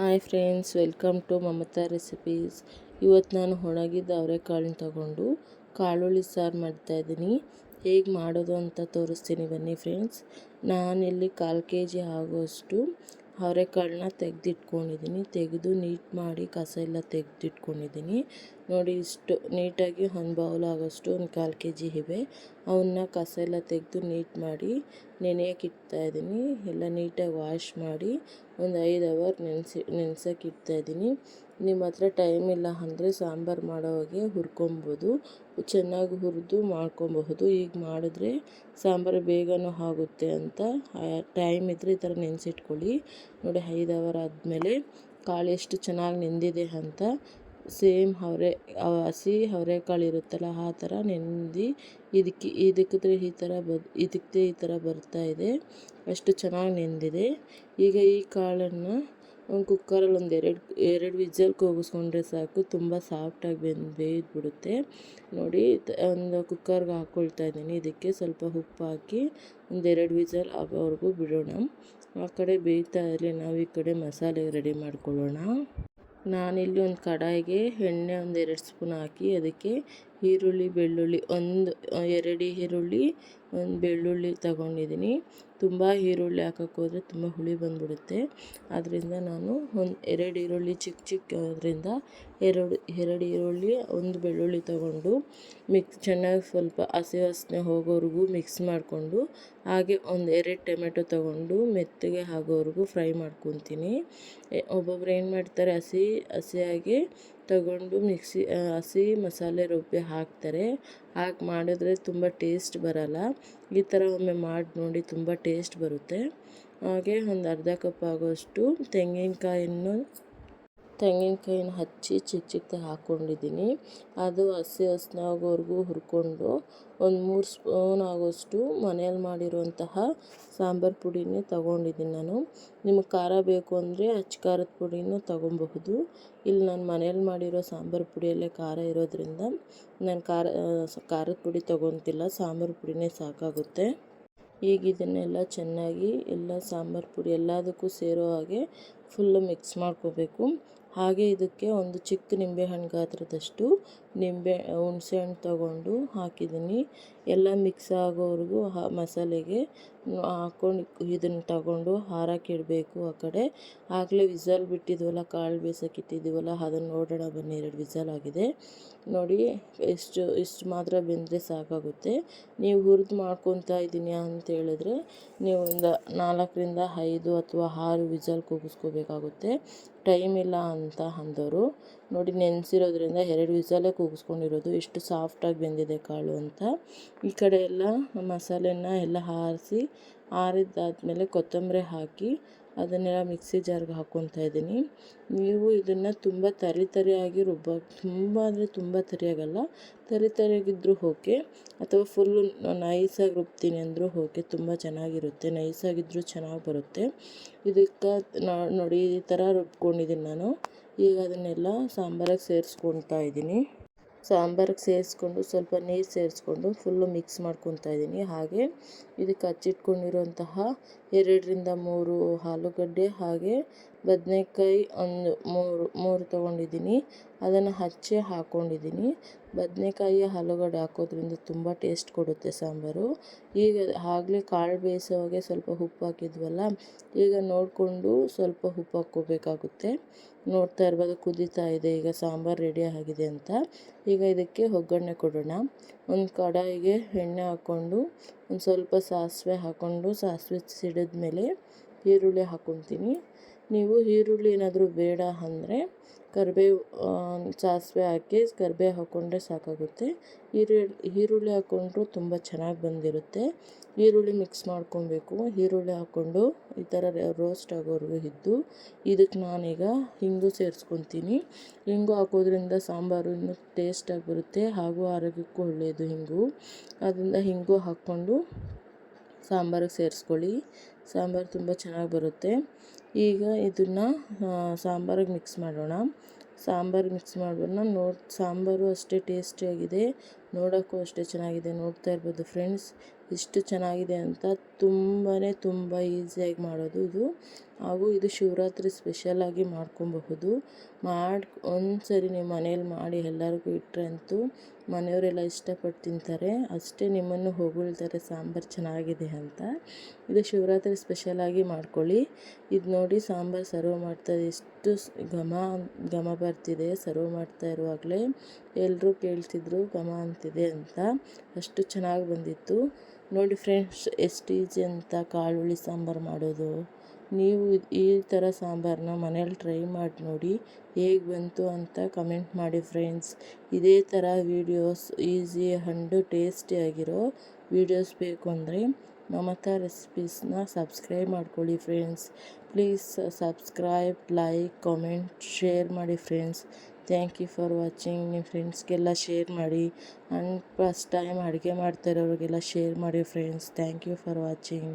Hi friends, welcome to Mamata recipes. ಇವತ್ತು ನಾನು ಒಣಗಿದ ಅವರೆಕಾಳನ್ನ ತಗೊಂಡು ಕಾಳುಳ್ಳಿ ಸಾರು ಮಾಡ್ತಾಯಿದ್ದೀನಿ ಹೇಗೆ ಮಾಡೋದು ಅಂತ ತೋರಿಸ್ತೀನಿ ಬನ್ನಿ ಫ್ರೆಂಡ್ಸ್. ನಾನಿಲ್ಲಿ ಕಾಲು ಕೆ ಜಿ ಆಗೋಷ್ಟು ಅವರೆಕಾಳನ್ನ ತೆಗೆದಿಟ್ಕೊಂಡಿದ್ದೀನಿ. ತೆಗೆದು ನೀಟ್ ಮಾಡಿ ಕಸ ಎಲ್ಲ ತೆಗೆದಿಟ್ಕೊಂಡಿದ್ದೀನಿ. ನೋಡಿ, ಇಷ್ಟು ನೀಟಾಗಿ ಒಂದು ಬೌಲ್ ಆಗೋಷ್ಟು ಒಂದು ಕಾಲು ಕೆ ಜಿ ಇವೆ. ಅವನ್ನ ಕಸ ಎಲ್ಲ ತೆಗೆದು ನೀಟ್ ಮಾಡಿ ನೆನೆಯೋಕೆ ಇಡ್ತಾಯಿದ್ದೀನಿ ಎಲ್ಲ ನೀಟಾಗಿ ವಾಶ್ ಮಾಡಿ ಒಂದು ಐದು ಅವರ್ ನೆನೆಸಿ ನೆನ್ಸೋಕೆ ಇಡ್ತಾಯಿದ್ದೀನಿ ನಿಮ್ಮ ಹತ್ರ ಟೈಮ್ ಇಲ್ಲ ಅಂದರೆ ಸಾಂಬಾರು ಮಾಡೋವಾಗೆ ಹುರ್ಕೊಬೋದು. ಚೆನ್ನಾಗಿ ಹುರಿದು ಮಾಡ್ಕೊಬಹುದು. ಈಗ ಮಾಡಿದ್ರೆ ಸಾಂಬಾರು ಬೇಗನೂ ಆಗುತ್ತೆ ಅಂತ ಟೈಮ್ ಇದ್ದರೆ ಈ ಥರ ನೆನೆಸಿಟ್ಕೊಳ್ಳಿ. ನೋಡಿ, ಐದು ಅವರ್ ಆದಮೇಲೆ ಕಾಳು ಎಷ್ಟು ಚೆನ್ನಾಗಿ ನೆಂದಿದೆ ಅಂತ ಸೇಮ್ ಅವರೆ ಹಸಿ ಅವರೆಕಾಳು ಇರುತ್ತಲ್ಲ, ಆ ಥರ ನೆಂದು ಇದಕ್ಕೆ ಇದಕ್ಕಿದ್ರೆ ಈ ಥರ ಬ, ಇದಕ್ಕೆ ಈ ಥರ ಬರ್ತಾ ಇದೆ. ಅಷ್ಟು ಚೆನ್ನಾಗಿ ನೆಂದಿದೆ. ಈಗ ಈ ಕಾಳನ್ನು ಒಂದು ಕುಕ್ಕರಲ್ಲಿ ಒಂದು ಎರಡು ಎರಡು ವಿಜಲ್ ಕೂಗಿಸ್ಕೊಂಡ್ರೆ ಸಾಕು, ತುಂಬ ಸಾಫ್ಟಾಗಿ ಬೆಂದು, ಬೇಯ್ದುಬಿಡುತ್ತೆ. ನೋಡಿ ಒಂದು ಕುಕ್ಕರ್ಗೆ ಹಾಕ್ಕೊಳ್ತಾ ಇದ್ದೀನಿ. ಇದಕ್ಕೆ ಸ್ವಲ್ಪ ಉಪ್ಪು ಹಾಕಿ ಒಂದೆರಡು ವಿಜಲ್ ಆಗೋವರೆಗೂ ಬಿಡೋಣ. ಆ ಕಡೆ ಬೇಯ್ತಾ ಇರಲಿ, ನಾವು ಈ ಕಡೆ ಮಸಾಲೆ ರೆಡಿ ಮಾಡ್ಕೊಳ್ಳೋಣ. ನಾನಿಲ್ಲಿ ಒಂದು ಕಡಾಯಿಗೆ ಎಣ್ಣೆ ಒಂದು ಎರಡು ಸ್ಪೂನ್ ಹಾಕಿ ಅದಕ್ಕೆ ಈರುಳ್ಳಿ, ಬೆಳ್ಳುಳ್ಳಿ ಒಂದು, ಎರಡು ಈರುಳ್ಳಿ, ಒಂದು ಬೆಳ್ಳುಳ್ಳಿ ತಗೊಂಡಿದ್ದೀನಿ. ತುಂಬ ಈರುಳ್ಳಿ ಹಾಕೋಕ್ಕೋದ್ರೆ ತುಂಬ ಹುಳಿ ಬಂದುಬಿಡುತ್ತೆ. ಆದ್ದರಿಂದ ನಾನು ಒಂದು ಎರಡು ಈರುಳ್ಳಿ ಚಿಕ್ಕ ಚಿಕ್ಕದ್ರಿಂದ ಎರಡು ಎರಡು ಈರುಳ್ಳಿ, ಒಂದು ಬೆಳ್ಳುಳ್ಳಿ ತಗೊಂಡು ಮಿಕ್ಸ್, ಚೆನ್ನಾಗಿ ಸ್ವಲ್ಪ ಹಸಿ ವಾಸನೆ ಹೋಗೋವರೆಗೂ ಮಿಕ್ಸ್ ಮಾಡಿಕೊಂಡು ಹಾಗೆ ಒಂದು ಎರಡು ಟೊಮೆಟೊ ತಗೊಂಡು ಮೆತ್ತಗೆ ಆಗೋವರೆಗೂ ಫ್ರೈ ಮಾಡ್ಕೊತೀನಿ. ಒಬ್ಬೊಬ್ರು ಏನು ಮಾಡ್ತಾರೆ, ಹಸಿ, ಹಸಿಯಾಗಿ ತಗೊಂಡು ಮಿಕ್ಸಿ ಹಸಿ ಮಸಾಲೆ ರುಬ್ಬಿ ಹಾಕ್ತಾರೆ. ಹಾಕಿ ಮಾಡಿದ್ರೆ ತುಂಬ ಟೇಸ್ಟ್ ಬರಲ್ಲ. ಈ ಥರ ಒಮ್ಮೆ ಮಾಡಿ ನೋಡಿ ತುಂಬ ಟೇಸ್ಟ್ ಬರುತ್ತೆ. ಹಾಗೆ ಒಂದು ಅರ್ಧ ಕಪ್ ಆಗೋಷ್ಟು ತೆಂಗಿನಕಾಯನ್ನು ತೆಂಗಿನಕಾಯಿನ ಹಚ್ಚಿ ಚಿಕ್ಕ ಚಿಕ್ಕದಾಗಿ ಹಾಕ್ಕೊಂಡಿದ್ದೀನಿ ಅದು ಹಸಿ ಹಸ್ನಾಗೋವರೆಗೂ ಹುರ್ಕೊಂಡು ಒಂದು ಮೂರು ಸ್ಪೂನ್ ಆಗೋಷ್ಟು ಮನೆಯಲ್ಲಿ ಮಾಡಿರುವಂತಹ ಸಾಂಬಾರು ಪುಡಿನೇ ತಗೊಂಡಿದ್ದೀನಿ ನಾನು. ನಿಮಗೆ ಖಾರ ಬೇಕು ಅಂದರೆ ಅಚ್ಚ ಖಾರದ ಪುಡಿನೂ ತಗೊಬಹುದು. ಇಲ್ಲಿ ನಾನು ಮನೇಲಿ ಮಾಡಿರೋ ಸಾಂಬಾರು ಪುಡಿಯಲ್ಲೇ ಖಾರ ಇರೋದ್ರಿಂದ ನಾನು ಖಾರ ಖಾರದ ಪುಡಿ ತೊಗೊತಿಲ್ಲ. ಸಾಂಬಾರು ಪುಡಿನೇ ಸಾಕಾಗುತ್ತೆ. ಈಗ ಇದನ್ನೆಲ್ಲ ಚೆನ್ನಾಗಿ ಎಲ್ಲ ಸಾಂಬಾರು ಪುಡಿ ಎಲ್ಲದಕ್ಕೂ ಸೇರೋ ಹಾಗೆ ಫುಲ್ಲು ಮಿಕ್ಸ್ ಮಾಡ್ಕೋಬೇಕು. ಹಾಗೆ ಇದಕ್ಕೆ ಒಂದು ಚಿಕ್ಕ ನಿಂಬೆಹಣ್ಣು ಗಾತ್ರದಷ್ಟು ನಿಂಬೆ ಹುಣಸೆಹಣ್ಣು ತಗೊಂಡು ಹಾಕಿದ್ದೀನಿ. ಎಲ್ಲ ಮಿಕ್ಸ್ ಆಗೋವರೆಗೂ ಮಸಾಲೆಗೆ ಹಾಕ್ಕೊಂಡು ಇದನ್ನು ತಗೊಂಡು ಹಾರಕ್ಕೆ ಇಡಬೇಕು ಆ ಕಡೆ. ಆಗಲೇ ವಿಸಲ್ ಬಿಟ್ಟಿದ್ವಲ್ಲ, ಕಾಳು ಬೇಯಿಸೋಕೆ ಇಟ್ಟಿದ್ದೀವಲ್ಲ, ಅದನ್ನು ನೋಡೋಣ ಬನ್ನಿ, ಎರಡು ವಿಸಲ್ ಆಗಿದೆ. ನೋಡಿ, ಎಷ್ಟು ಇಷ್ಟು ಮಾತ್ರ ಬೆಂದರೆ ಸಾಕಾಗುತ್ತೆ. ನೀವು ಹುರಿದು ಮಾಡ್ಕೊತಾ ಇದ್ದೀನಿ ಅಂತ ಹೇಳಿದ್ರೆ ನೀವು ಒಂದು ನಾಲ್ಕರಿಂದ ಐದು ಅಥವಾ ಆರು ವಿಸಲ್ ಕೂಗಿಸ್ಕೋಬೇಕಾಗುತ್ತೆ. ಟೈಮ್ ಇಲ್ಲ ಅಂತ ಅಂದೋರು. ನೋಡಿ, ನೆನೆಸಿರೋದ್ರಿಂದ ಎರಡು ವಿಸಲೇ ಕೂಗಿಸ್ಕೊಂಡಿರೋದು. ಎಷ್ಟು ಸಾಫ್ಟಾಗಿ ಬೆಂದಿದೆ ಕಾಳು ಅಂತ. ಈ ಕಡೆ ಎಲ್ಲ ಮಸಾಲೆನ ಎಲ್ಲ ಆರಿಸಿ ಆರಿದ್ದಾದಮೇಲೆ ಕೊತ್ತಂಬರಿ ಹಾಕಿ ಅದನ್ನೆಲ್ಲ ಮಿಕ್ಸಿ ಜಾರ್ಗೆ ಹಾಕ್ಕೊತಾ ಇದ್ದೀನಿ. ನೀವು ಇದನ್ನು ತುಂಬ ತರಿ ತರಿಯಾಗಿ ರುಬ್ಬ, ತುಂಬ ಅಂದರೆ ತುಂಬ ತರಿಯಾಗಲ್ಲ, ತರಿ ತರಿಯಾಗಿದ್ದರೂ ಓಕೆ. ಅಥವಾ ಫುಲ್ಲು ನೈಸಾಗಿ ರುಬ್ತೀನಿ ಅಂದರೂ ಓಕೆ, ತುಂಬ ಚೆನ್ನಾಗಿರುತ್ತೆ ನೈಸಾಗಿದ್ದರೂ ಚೆನ್ನಾಗಿ ಬರುತ್ತೆ. ಇದಕ್ಕೆ ನೋಡಿ ಈ ಥರ ರುಬ್ಕೊಂಡಿದ್ದೀನಿ ನಾನು. ಈಗ ಅದನ್ನೆಲ್ಲ ಸಾಂಬಾರಿಗೆ ಸೇರಿಸ್ಕೊತಾ ಇದ್ದೀನಿ. ಸಾಂಬಾರಿಗೆ ಸೇರಿಸ್ಕೊಂಡು ಸ್ವಲ್ಪ ನೀರು ಸೇರಿಸ್ಕೊಂಡು ಫುಲ್ಲು ಮಿಕ್ಸ್ ಮಾಡ್ಕೊತಾ ಇದ್ದೀನಿ ಹಾಗೆ ಇದಕ್ಕೆ ಹಚ್ಚಿಟ್ಕೊಂಡಿರುವಂತಹ ಎರಡರಿಂದ ಮೂರು ಆಲೂಗಡ್ಡೆ ಹಾಗೆ ಬದನೇಕಾಯಿ ಒಂದು ಮೂರು ಮೂರು ತೊಗೊಂಡಿದ್ದೀನಿ ಅದನ್ನು ಹಚ್ಚಿ ಹಾಕ್ಕೊಂಡಿದ್ದೀನಿ ಬದನೇಕಾಯಿ ಆಲೂಗಡ್ಡೆ ಹಾಕೋದ್ರಿಂದ ತುಂಬ ಟೇಸ್ಟ್ ಕೊಡುತ್ತೆ ಸಾಂಬಾರು. ಈಗ ಆಗಲೇ ಕಾಳು ಬೇಯಿಸೋವಾಗೆ ಸ್ವಲ್ಪ ಉಪ್ಪು ಹಾಕಿದ್ವಲ್ಲ, ಈಗ ನೋಡಿಕೊಂಡು ಸ್ವಲ್ಪ ಉಪ್ಪು ಹಾಕ್ಕೋಬೇಕಾಗುತ್ತೆ. ನೋಡ್ತಾ ಇರ್ಬೋದು ಕುದೀತಾ ಇದೆ, ಈಗ ಸಾಂಬಾರು ರೆಡಿ ಆಗಿದೆ ಅಂತ. ಈಗ ಇದಕ್ಕೆ ಒಗ್ಗರಣೆ ಕೊಡೋಣ. ಒಂದು ಕಡಾಯಿಗೆ ಎಣ್ಣೆ ಹಾಕ್ಕೊಂಡು, ಒಂದು ಸ್ವಲ್ಪ ಸಾಸಿವೆ ಹಾಕ್ಕೊಂಡು, ಸಾಸಿವೆ ಸಿಡಿದ ಮೇಲೆ ಈರುಳ್ಳಿ ಹಾಕ್ಕೊತೀನಿ ನೀವು ಈರುಳ್ಳಿ ಏನಾದರೂ ಬೇಡ ಅಂದರೆ ಕರಿಬೇವು ಸಾಸಿವೆ ಹಾಕಿ ಕರಿಬೇವು ಹಾಕ್ಕೊಂಡ್ರೆ ಸಾಕಾಗುತ್ತೆ. ಈರುಳ್ಳಿ ಈರುಳ್ಳಿ ಹಾಕ್ಕೊಂಡ್ರು ತುಂಬ ಚೆನ್ನಾಗಿ ಬಂದಿರುತ್ತೆ. ಈರುಳ್ಳಿ ಮಿಕ್ಸ್ ಮಾಡ್ಕೊಬೇಕು. ಈರುಳ್ಳಿ ಹಾಕ್ಕೊಂಡು ಈ ಥರ ರೋಸ್ಟ್ ಆಗೋವರೆಗೂ ಇದ್ದು ಇದಕ್ಕೆ ನಾನೀಗ ಹಿಂಗು ಸೇರಿಸ್ಕೊತೀನಿ. ಹಿಂಗು ಹಾಕೋದ್ರಿಂದ ಸಾಂಬಾರು ಇನ್ನೂ ಟೇಸ್ಟಾಗಿ ಬರುತ್ತೆ. ಹಾಗೂ ಆರೋಗ್ಯಕ್ಕೂ ಒಳ್ಳೆಯದು ಹಿಂಗು. ಅದರಿಂದ ಹಿಂಗು ಹಾಕ್ಕೊಂಡು ಸಾಂಬಾರಿಗೆ ಸೇರಿಸ್ಕೊಳ್ಳಿ. ಸಾಂಬಾರು ತುಂಬ ಚೆನ್ನಾಗಿ ಬರುತ್ತೆ. ಈಗ ಇದನ್ನು ಸಾಂಬಾರಿಗೆ ಮಿಕ್ಸ್ ಮಾಡೋಣ. ಸಾಂಬಾರು ಮಿಕ್ಸ್ ಮಾಡೋಣ. ನೋಡಿ, ಸಾಂಬಾರು ಅಷ್ಟೇ ಟೇಸ್ಟಿಯಾಗಿದೆ ನೋಡೋಕ್ಕೂ ಅಷ್ಟೇ ಚೆನ್ನಾಗಿದೆ, ನೋಡ್ತಾ ಇರ್ಬೋದು ಫ್ರೆಂಡ್ಸ್. ಎಷ್ಟು ಚೆನ್ನಾಗಿದೆ ಅಂತ ತುಂಬಾ ತುಂಬ ಈಸಿಯಾಗಿ ಮಾಡೋದು ಇದು. ಹಾಗೂ ಇದು ಶಿವರಾತ್ರಿ ಸ್ಪೆಷಲಾಗಿ ಮಾಡ್ಕೊಬಹುದು. ಮಾಡಿ, ಒಂದ್ಸರಿ ನೀವು ಮನೇಲಿ ಮಾಡಿ ಎಲ್ಲರಿಗೂ ಇಟ್ಟರೆ ಅಂತೂ ಮನೆಯವರೆಲ್ಲ ಇಷ್ಟಪಟ್ಟು ತಿಂತಾರೆ. ಅಷ್ಟೇ ನಿಮ್ಮನ್ನು ಹೊಗಳ್ತಾರೆ ಸಾಂಬಾರು ಚೆನ್ನಾಗಿದೆ ಅಂತ. ಇದು ಶಿವರಾತ್ರಿ ಸ್ಪೆಷಲಾಗಿ ಮಾಡ್ಕೊಳ್ಳಿ. ಇದು ನೋಡಿ ಸಾಂಬಾರು ಸರ್ವ್ ಮಾಡ್ತಾ ಎಷ್ಟು ಘಮ ಘಮ ಬರ್ತಿದೆ. ಸರ್ವ್ ಮಾಡ್ತಾ ಇರುವಾಗಲೇ ಎಲ್ಲರೂ ಕೇಳ್ತಿದ್ರು ಘಮ ಅಂತಿದೆ ಅಂತ ಅಷ್ಟು ಚೆನ್ನಾಗಿ ಬಂದಿತ್ತು. ನೋಡಿ ಫ್ರೆಂಡ್ಸ್ ಎಷ್ಟು ಈಸಿ ಅಂತ ಕಾಳುಳ್ಳಿ ಸಾಂಬಾರು ಮಾಡೋದು. ನೀವು ಈ ಥರ ಸಾಂಬಾರನ್ನ ಮನೇಲಿ ಟ್ರೈ ಮಾಡಿ ನೋಡಿ ಹೇಗೆ ಬಂತು ಅಂತ ಕಮೆಂಟ್ ಮಾಡಿ ಫ್ರೆಂಡ್ಸ್. ಇದೇ ಥರ ವೀಡಿಯೋಸ್ ಈಸಿ ಹಂಡು ಟೇಸ್ಟಿಯಾಗಿರೋ ವೀಡಿಯೋಸ್ ಬೇಕು ಅಂದರೆ ಮಮತಾ ರೆಸಿಪೀಸ್ನ ಸಬ್ಸ್ಕ್ರೈಬ್ ಮಾಡ್ಕೊಳ್ಳಿ friends. Please subscribe, like, comment, share ಮಾಡಿ friends. Thank you for watching ನಿಮ್ಮ ಫ್ರೆಂಡ್ಸ್ಗೆಲ್ಲ ಶೇರ್ ಮಾಡಿ. ಆ್ಯಂಡ್ ಫಸ್ಟ್ ಟೈಮ್ ಅಡುಗೆ ಮಾಡ್ತಾ ಇರೋರಿಗೆಲ್ಲ ಶೇರ್ ಮಾಡಿ friends thank you for watching